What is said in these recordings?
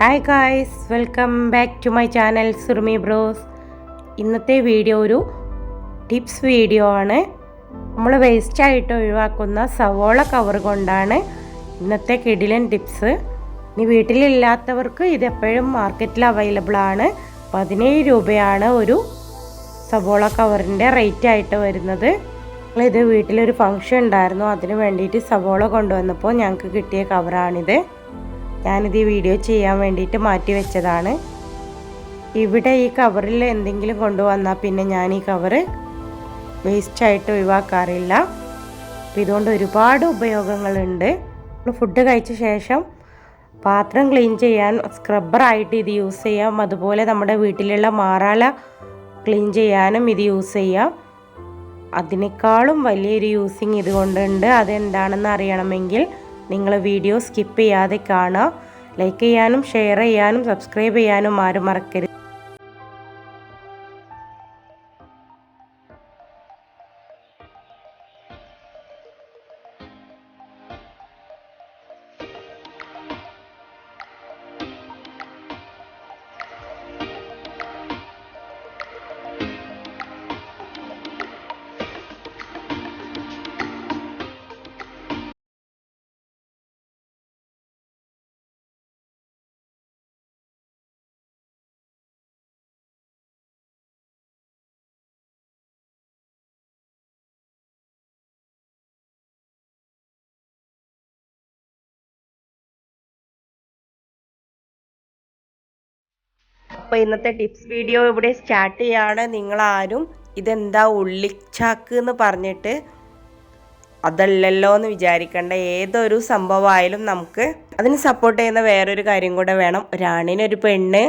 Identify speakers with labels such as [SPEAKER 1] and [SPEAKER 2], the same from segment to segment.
[SPEAKER 1] Hi guys welcome back to my channel Surmi bros ഇന്നത്തെ video ഒരു tips video ആണ്. നമ്മൾ വേസ്റ്റായിട്ട് ഒഴിവാക്കുന്ന സവോള കവർ കൊണ്ടാണ് ഇന്നത്തെ കിടിലൻ ടിപ്സ് ഇനി വീട്ടിലില്ലാത്തവർക്ക് ഇതെപ്പോഴും മാർക്കറ്റിൽ അവൈലബിൾ ആണ്. പതിനേഴ് രൂപയാണ് ഒരു സവോള കവറിന്റെ റേറ്റ് ആയിട്ട് വരുന്നത്. ഇത് വീട്ടിലൊരു ഫംഗ്ഷൻ ഉണ്ടായിരുന്നു. അതിന് വേണ്ടിയിട്ട് സവോള കൊണ്ടുവന്നപ്പോൾ ഞങ്ങൾക്ക് കിട്ടിയ കവറാണിത് ഞാനിത് ഈ വീഡിയോ ചെയ്യാൻ വേണ്ടിയിട്ട് മാറ്റി വെച്ചതാണ്. ഇവിടെ ഈ കവറിൽ എന്തെങ്കിലും കൊണ്ടുവന്നാൽ പിന്നെ ഞാൻ ഈ കവറ് വേസ്റ്റായിട്ട് ഒഴിവാക്കാറില്ല. അപ്പോൾ ഇതുകൊണ്ട് ഒരുപാട് ഉപയോഗങ്ങളുണ്ട്. നമ്മൾ ഫുഡ് കഴിച്ച ശേഷം പാത്രം ക്ലീൻ ചെയ്യാൻ സ്ക്രബ്ബറായിട്ട് ഇത് യൂസ് ചെയ്യാം. അതുപോലെ നമ്മുടെ വീട്ടിലുള്ള മാറാല ക്ലീൻ ചെയ്യാനും ഇത് യൂസ് ചെയ്യാം. അതിനേക്കാളും വലിയൊരു യൂസിങ് ഇതുകൊണ്ടുണ്ട് അതെന്താണെന്ന് അറിയണമെങ്കിൽ നിങ്ങൾ വീഡിയോ സ്കിപ്പ് ചെയ്യാതെ കാണുക. ലൈക്ക് ചെയ്യാനും ഷെയർ ചെയ്യാനും സബ്സ്ക്രൈബ് ചെയ്യാനും ആരും മറക്കരുത്. അപ്പോൾ ഇന്നത്തെ ടിപ്സ് വീഡിയോ ഇവിടെ സ്റ്റാർട്ട് ചെയ്യാണ്. നിങ്ങളാരും ഇതെന്താ ഉള്ളിച്ചാക്ക് എന്ന് പറഞ്ഞിട്ട് അതല്ലല്ലോ എന്ന് വിചാരിക്കേണ്ട. ഏതൊരു സംഭവമായാലും നമുക്ക് അതിന് സപ്പോർട്ട് ചെയ്യുന്ന വേറൊരു കാര്യം കൂടെ വേണം. ഒരാണിനൊരു പെണ്ണ്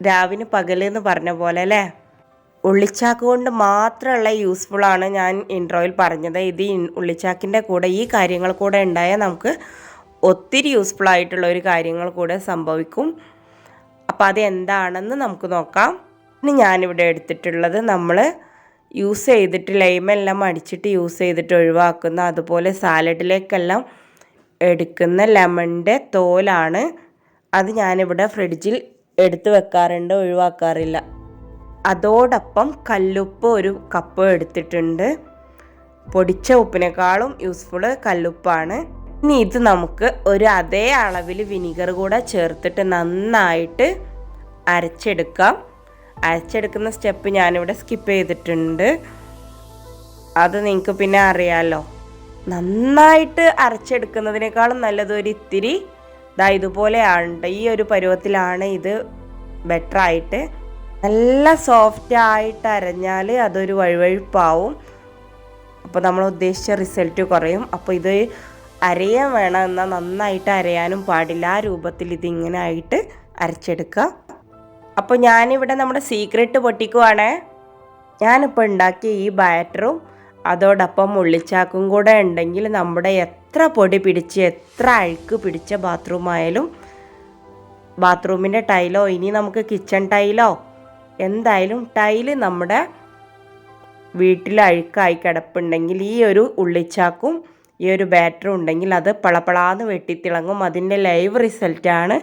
[SPEAKER 1] രാവിന് പകൽ എന്ന് പറഞ്ഞ പോലെ അല്ലേ? ഉള്ളിച്ചാക്ക് കൊണ്ട് മാത്രമുള്ള യൂസ്ഫുള്ളാണ് ഞാൻ ഇൻട്രോയിൽ പറഞ്ഞത്. ഇത് ഉള്ളിച്ചാക്കിന്റെ കൂടെ ഈ കാര്യങ്ങൾ കൂടെ ഉണ്ടായാൽ നമുക്ക് ഒത്തിരി യൂസ്ഫുൾ ആയിട്ടുള്ള ഒരു കാര്യങ്ങൾ കൂടെ സംഭവിക്കും. അപ്പോൾ അത് എന്താണെന്ന് നമുക്ക് നോക്കാം. ഇനി ഞാനിവിടെ എടുത്തിട്ടുള്ളത് നമ്മൾ യൂസ് ചെയ്തിട്ട് ലൈമെല്ലാം അടിച്ചിട്ട് യൂസ് ചെയ്തിട്ട് ഒഴിവാക്കുന്ന അതുപോലെ സാലഡിലേക്കെല്ലാം എടുക്കുന്ന ലെമണിന്റെ തോലാണ് അത് ഞാനിവിടെ ഫ്രിഡ്ജിൽ എടുത്ത് വെക്കാറുണ്ട് ഒഴിവാക്കാറില്ല. അതോടൊപ്പം കല്ലുപ്പ് ഒരു കപ്പ് എടുത്തിട്ടുണ്ട്. പൊടിച്ച ഉപ്പിനേക്കാളും യൂസ്ഫുൾ കല്ലുപ്പാണ്. ഇനി ഇത് നമുക്ക് ഒരു അതേ അളവിൽ വിനിഗർ കൂടെ ചേർത്തിട്ട് നന്നായിട്ട് അരച്ചെടുക്കാം. അരച്ചെടുക്കുന്ന സ്റ്റെപ്പ് ഞാനിവിടെ സ്കിപ്പ് ചെയ്തിട്ടുണ്ട്. അത് നിങ്ങൾക്ക് പിന്നെ അറിയാമല്ലോ നന്നായിട്ട് അരച്ചെടുക്കുന്നതിനേക്കാളും നല്ലത് ഒരു ഇത്തിരി ഇതാ ഇതുപോലെയാണ് ഈ ഒരു പരുവത്തിലാണ് ഇത് ബെറ്റർ ആയിട്ട്. നല്ല സോഫ്റ്റ് ആയിട്ട് അരഞ്ഞാൽ അതൊരു വഴുവഴുപ്പാവും. അപ്പോൾ നമ്മൾ ഉദ്ദേശിച്ച റിസൾട്ട് കുറയും. അപ്പോൾ ഇത് അരയാൻ വേണം എന്നാൽ നന്നായിട്ട് അരയാനും പാടില്ല. ആ രൂപത്തിൽ ഇതിങ്ങനെ ആയിട്ട് അരച്ചെടുക്കുക അപ്പോൾ ഞാനിവിടെ നമ്മുടെ സീക്രട്ട് പൊട്ടിക്കുവാണ്. ഞാനിപ്പോൾ ഉണ്ടാക്കിയ ഈ ബാറ്ററും അതോടൊപ്പം ഉള്ളിച്ചാക്കും കൂടെ ഉണ്ടെങ്കിൽ നമ്മുടെ എത്ര പൊടി പിടിച്ച് എത്ര അഴുക്ക് പിടിച്ച ബാത്റൂം ആയാലും ബാത്റൂമിന്റെ ടൈലോ ഇനി നമുക്ക് കിച്ചൺ ടൈലോ എന്തായാലും ടൈൽ നമ്മുടെ വീട്ടിൽ അഴുക്കായി കിടപ്പുണ്ടെങ്കിൽ ഈ ഒരു ഉള്ളിച്ചാക്കും ഈ ഒരു ബാറ്ററി ഉണ്ടെങ്കിൽ അത് പളപ്പളാന്ന് വെട്ടിത്തിളങ്ങും. അതിന്റെ ലൈവ് റിസൾട്ടാണ്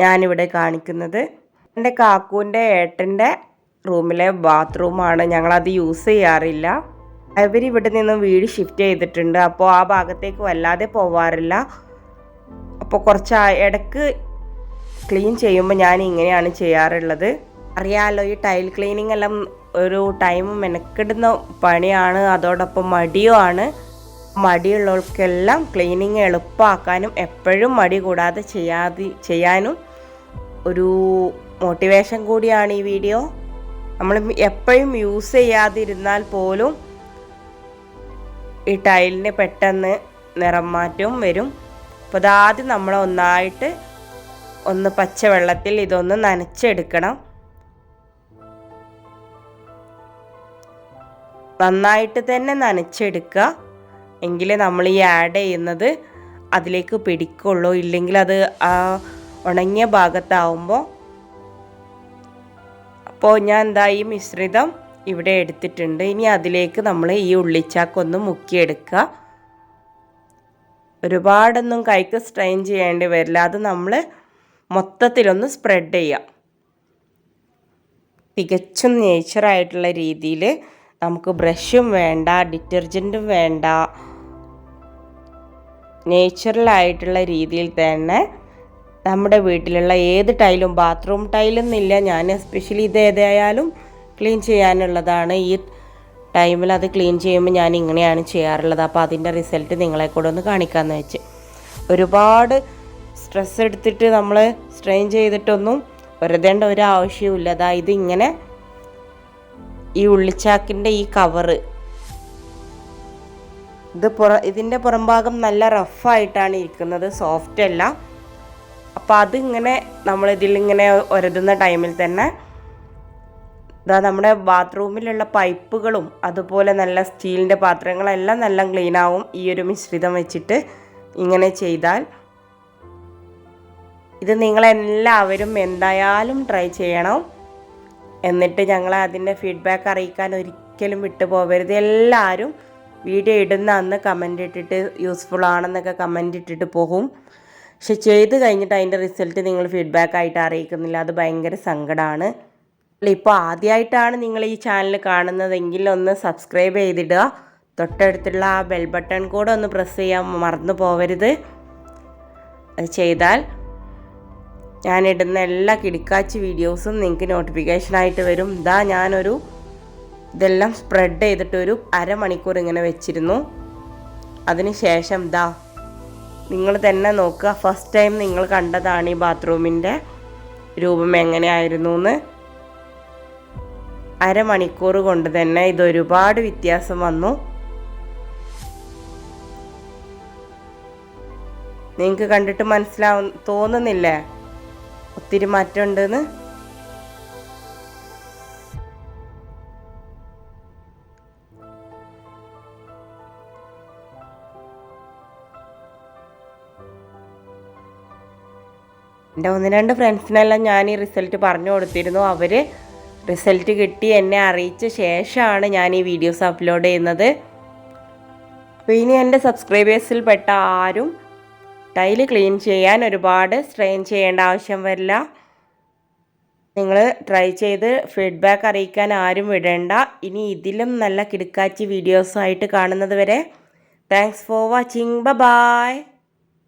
[SPEAKER 1] ഞാനിവിടെ കാണിക്കുന്നത്. എന്റെ കാക്കുവിന്റെ ഏട്ടന്റെ റൂമിലെ ബാത്റൂമാണ് ഞങ്ങളത് യൂസ് ചെയ്യാറില്ല. അവർ ഇവിടെ നിന്ന് വീട് ഷിഫ്റ്റ് ചെയ്തിട്ടുണ്ട്. അപ്പോൾ ആ ഭാഗത്തേക്ക് വല്ലാതെ പോവാറില്ല. അപ്പോൾ കുറച്ച് ഇടയ്ക്ക് ക്ലീൻ ചെയ്യുമ്പോൾ ഞാൻ ഇങ്ങനെയാണ് ചെയ്യാറുള്ളത്. അറിയാമല്ലോ ഈ ടൈൽ ക്ലീനിങ് എല്ലാം ഒരു ടൈം മെനക്കെടുന്ന പണിയാണ്. അതോടൊപ്പം മടിയുമാണ്. മടിയുള്ളവർക്കെല്ലാം ക്ലീനിങ് എളുപ്പമാക്കാനും എപ്പോഴും മടി കൂടാതെ ചെയ്യാതി ചെയ്യാനും ഒരു മോട്ടിവേഷൻ കൂടിയാണ് ഈ വീഡിയോ നമ്മൾ എപ്പോഴും യൂസ് ചെയ്യാതിരുന്നാൽ പോലും ഈ ടൈലിന് പെട്ടെന്ന് നിറം മാറ്റവും വരും അപ്പോൾ അതാദ്യം നമ്മൾ ഒന്നായിട്ട് ഒന്ന് പച്ചവെള്ളത്തിൽ ഇതൊന്ന് നനച്ചെടുക്കണം. നന്നായിട്ട് തന്നെ നനച്ചെടുക്കുക. എങ്കിലേ നമ്മൾ ഈ ആഡ് ചെയ്യുന്നത് അതിലേക്ക് പിടിക്കുള്ളൂ. ഇല്ലെങ്കിൽ അത് ആ ഉണങ്ങിയ ഭാഗത്താവുമ്പോൾ അപ്പോൾ ഞാൻ എന്താ ഈ മിശ്രിതം ഇവിടെ എടുത്തിട്ടുണ്ട്. ഇനി അതിലേക്ക് നമ്മൾ ഈ ഉള്ളിച്ചാക്കൊന്ന് മുക്കിയെടുക്കുക. ഒരുപാടൊന്നും കൈക്ക് സ്ട്രെയിൻ ചെയ്യേണ്ടി വരില്ല. അത് നമ്മൾ മൊത്തത്തിലൊന്ന് സ്പ്രെഡ് ചെയ്യാം തികച്ചും നേച്ചറായിട്ടുള്ള രീതിയിൽ നമുക്ക് ബ്രഷും വേണ്ട ഡിറ്റർജന്റും വേണ്ട. നേച്ചുറലായിട്ടുള്ള രീതിയിൽ തന്നെ നമ്മുടെ വീട്ടിലുള്ള ഏത് ടൈലും ബാത്റൂം ടൈലൊന്നുമില്ല ഞാൻ എസ്പെഷ്യലി ഇത് ഏതായാലും ക്ലീൻ ചെയ്യാനുള്ളതാണ്. ഈ ടൈമിൽ അത് ക്ലീൻ ചെയ്യുമ്പോൾ ഞാൻ ഇങ്ങനെയാണ് ചെയ്യാറുള്ളത്. അപ്പോൾ അതിന്റെ റിസൾട്ട് നിങ്ങളെ കൂടെ ഒന്ന് കാണിക്കാമെന്ന് വെച്ച്. ഒരുപാട് സ്ട്രെസ് എടുത്തിട്ട് നമ്മൾ സ്ട്രെയിൻ ചെയ്തിട്ടൊന്നും വെറുതേണ്ട ഒരു ആവശ്യവുമില്ല. അതാ ഇങ്ങനെ ഈ ഉള്ളിച്ചാക്കിന്റെ ഈ കവറ് ഇത് പുറ ഇതിന്റെ പുറംഭാഗം നല്ല റഫായിട്ടാണ് ഇരിക്കുന്നത് സോഫ്റ്റ് അല്ല. അപ്പോൾ അതിങ്ങനെ നമ്മൾ ഇതിലിങ്ങനെ ഒരതുന്ന ടൈമിൽ തന്നെ ഇതാ നമ്മുടെ ബാത്റൂമിലുള്ള പൈപ്പുകളും അതുപോലെ നല്ല സ്റ്റീലിന്റെ പാത്രങ്ങളെല്ലാം നല്ല ക്ലീൻ ആവും ഈ ഒരു മിശ്രിതം വെച്ചിട്ട് ഇങ്ങനെ ചെയ്താൽ. ഇത് നിങ്ങളെല്ലാവരും എന്തായാലും ട്രൈ ചെയ്യണം. എന്നിട്ട് ഞങ്ങൾ അതിന്റെ ഫീഡ്ബാക്ക് അറിയിക്കാൻ ഒരിക്കലും വിട്ടു പോകരുത് എല്ലാവരും വീഡിയോ ഇടുന്ന അന്ന് കമന്റ് ഇട്ടിട്ട് യൂസ്ഫുൾ ആണെന്നൊക്കെ കമന്റ് ഇട്ടിട്ട് പോകും പക്ഷെ ചെയ്ത് കഴിഞ്ഞിട്ട് അതിന്റെ റിസൾട്ട് നിങ്ങൾ ഫീഡ്ബാക്ക് ആയിട്ട് അറിയിക്കുന്നില്ല. അത് ഭയങ്കര സങ്കടമാണ് ഇപ്പോൾ ആദ്യമായിട്ടാണ് നിങ്ങൾ ഈ ചാനൽ കാണുന്നതെങ്കിൽ ഒന്ന് സബ്സ്ക്രൈബ് ചെയ്തിടുക. തൊട്ടടുത്തുള്ള ആ ബെൽ ബട്ടൺ കൂടെ ഒന്ന് പ്രസ് ചെയ്യാൻ മറന്നു പോവരുത് അത് ചെയ്താൽ ഞാനിടുന്ന എല്ലാ കിടിക്കാച്ചി വീഡിയോസും നിങ്ങൾക്ക് നോട്ടിഫിക്കേഷനായിട്ട് വരും. ഇതാ ഞാനൊരു ഇതെല്ലാം സ്പ്രെഡ് ചെയ്തിട്ട് ഒരു അരമണിക്കൂർ ഇങ്ങനെ വെച്ചിരുന്നു. അതിന് ശേഷം ദാ നിങ്ങൾ തന്നെ നോക്കുക. ഫസ്റ്റ് ടൈം നിങ്ങൾ കണ്ടതാണ് ഈ ബാത്റൂമിന്റെ രൂപം എങ്ങനെയായിരുന്നു എന്ന് അരമണിക്കൂർ കൊണ്ട് തന്നെ ഇതൊരുപാട് വ്യത്യാസം വന്നു. നിങ്ങൾക്ക് കണ്ടിട്ട് മനസ്സിലാവും തോന്നുന്നില്ലേ? ഒത്തിരി മാറ്റമുണ്ടെന്ന്. എന്റെ ഒന്ന് രണ്ട് ഫ്രണ്ട്സിനെല്ലാം ഞാൻ ഈ റിസൾട്ട് പറഞ്ഞു കൊടുത്തിരുന്നു. അവർ റിസൾട്ട് കിട്ടി എന്നെ അറിയിച്ച ശേഷമാണ് ഞാൻ ഈ വീഡിയോസ് അപ്ലോഡ് ചെയ്യുന്നത്. അപ്പോൾ ഇനി എന്റെ സബ്സ്ക്രൈബേഴ്സിൽ പെട്ട ആരും ടൈൽ ക്ലീൻ ചെയ്യാൻ ഒരുപാട് സ്ട്രെയിൻ ചെയ്യേണ്ട ആവശ്യം വരില്ല. നിങ്ങൾ ട്രൈ ചെയ്ത് ഫീഡ്ബാക്ക് അറിയിക്കാൻ ആരും വിടേണ്ട. ഇനി ഇതിലും നല്ല കിടക്കാച്ചി വീഡിയോസായിട്ട് കാണുന്നത് വരെ. Thanks for watching. ബ ബായ്.